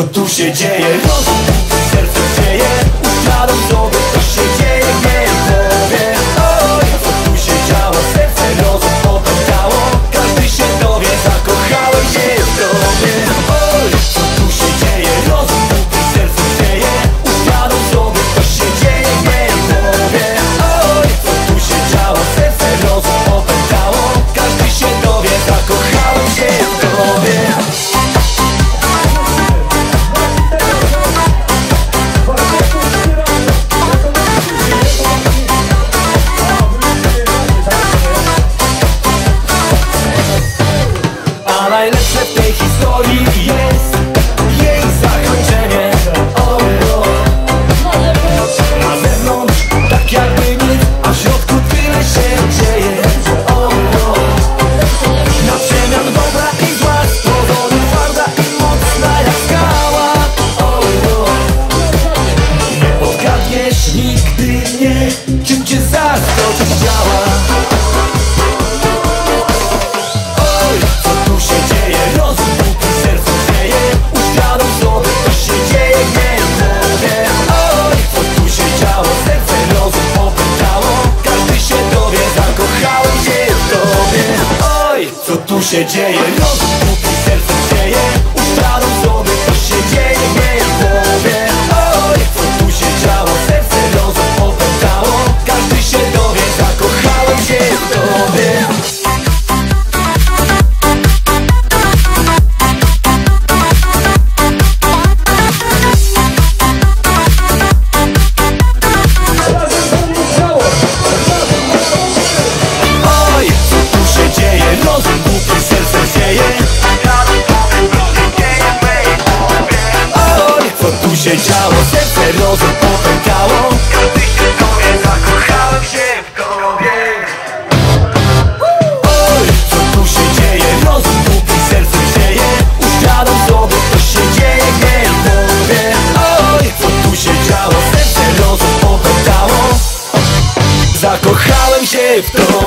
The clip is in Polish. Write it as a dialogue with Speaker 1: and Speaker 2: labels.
Speaker 1: co tu się dzieje? Rozum się dzieje? No. Hipnozą popękało Gdy się w zakochałem się w tobie. Oj, co tu się dzieje? Rozum kupi, serce grzeje. Uświadam sobie, co się dzieje, gdy ja mówię Oj, co tu się działo? Serce rozum popękało Zakochałem się w tobie.